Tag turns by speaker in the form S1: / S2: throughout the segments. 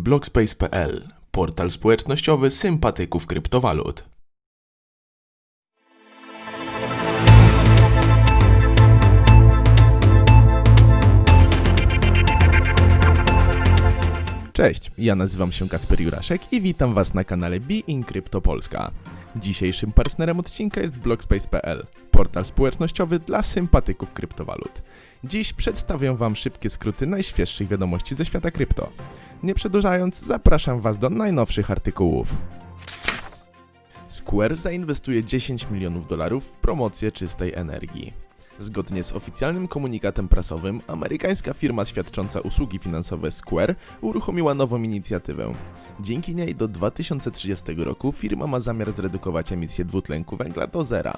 S1: Blockspace.pl Portal społecznościowy sympatyków kryptowalut. Cześć, ja nazywam się Kacper Juraszek i witam Was na kanale Be in Crypto Polska. Dzisiejszym partnerem odcinka jest Blockspace.pl, portal społecznościowy dla sympatyków kryptowalut. Dziś przedstawię Wam szybkie skróty najświeższych wiadomości ze świata krypto. Nie przedłużając, zapraszam Was do najnowszych artykułów. Square zainwestuje 10 milionów dolarów w promocję czystej energii. Zgodnie z oficjalnym komunikatem prasowym, amerykańska firma świadcząca usługi finansowe Square uruchomiła nową inicjatywę. Dzięki niej do 2030 roku firma ma zamiar zredukować emisję dwutlenku węgla do zera.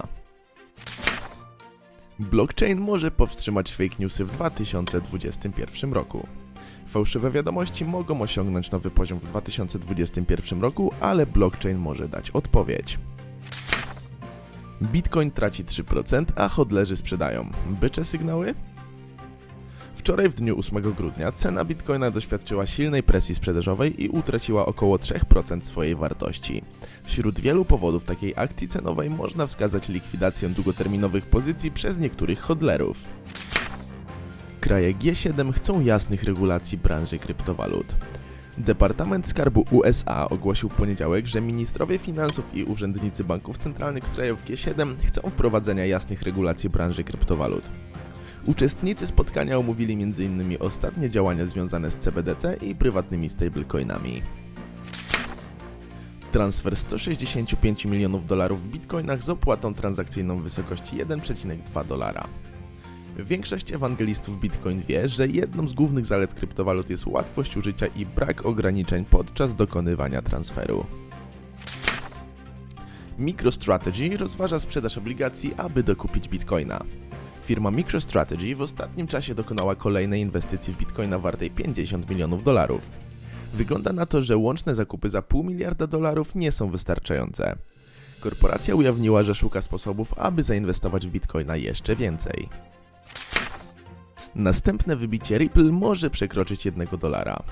S1: Blockchain może powstrzymać fake newsy w 2021 roku. Fałszywe wiadomości mogą osiągnąć nowy poziom w 2021 roku, ale blockchain może dać odpowiedź. Bitcoin traci 3%, a hodlerzy sprzedają. Bycze sygnały? Wczoraj w dniu 8 grudnia cena Bitcoina doświadczyła silnej presji sprzedażowej i utraciła około 3% swojej wartości. Wśród wielu powodów takiej akcji cenowej można wskazać likwidację długoterminowych pozycji przez niektórych hodlerów. Kraje G7 chcą jasnych regulacji branży kryptowalut. Departament Skarbu USA ogłosił w poniedziałek, że ministrowie finansów i urzędnicy banków centralnych z krajów G7 chcą wprowadzenia jasnych regulacji branży kryptowalut. Uczestnicy spotkania omówili m.in. ostatnie działania związane z CBDC i prywatnymi stablecoinami. Transfer 165 milionów dolarów w bitcoinach z opłatą transakcyjną w wysokości 1,2 dolara. Większość ewangelistów Bitcoin wie, że jedną z głównych zalet kryptowalut jest łatwość użycia i brak ograniczeń podczas dokonywania transferu. MicroStrategy rozważa sprzedaż obligacji, aby dokupić Bitcoina. Firma MicroStrategy w ostatnim czasie dokonała kolejnej inwestycji w Bitcoina wartej 50 milionów dolarów. Wygląda na to, że łączne zakupy za pół miliarda dolarów nie są wystarczające. Korporacja ujawniła, że szuka sposobów, aby zainwestować w Bitcoina jeszcze więcej. Następne wybicie Ripple może przekroczyć 1 dolara.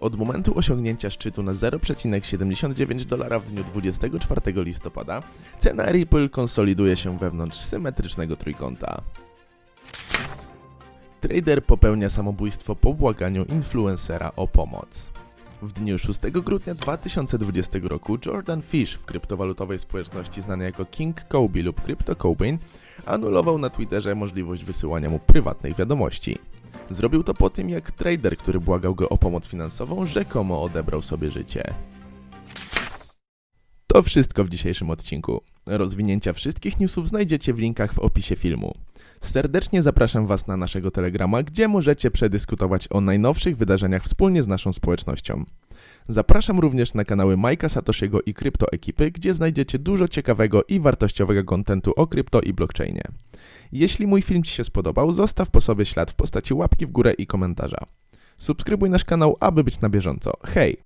S1: Od momentu osiągnięcia szczytu na 0,79 dolara w dniu 24 listopada, cena Ripple konsoliduje się wewnątrz symetrycznego trójkąta. Trader popełnia samobójstwo po błaganiu influencera o pomoc. W dniu 6 grudnia 2020 roku Jordan Fish w kryptowalutowej społeczności znanej jako King Kobe lub Crypto Cobain anulował na Twitterze możliwość wysyłania mu prywatnych wiadomości. Zrobił to po tym, jak trader, który błagał go o pomoc finansową, rzekomo odebrał sobie życie. To wszystko w dzisiejszym odcinku. Rozwinięcia wszystkich newsów znajdziecie w linkach w opisie filmu. Serdecznie zapraszam Was na naszego Telegrama, gdzie możecie przedyskutować o najnowszych wydarzeniach wspólnie z naszą społecznością. Zapraszam również na kanały Majka Satoshiego i Krypto Ekipy, gdzie znajdziecie dużo ciekawego i wartościowego kontentu o krypto i blockchainie. Jeśli mój film Ci się spodobał, zostaw po sobie ślad w postaci łapki w górę i komentarza. Subskrybuj nasz kanał, aby być na bieżąco. Hej!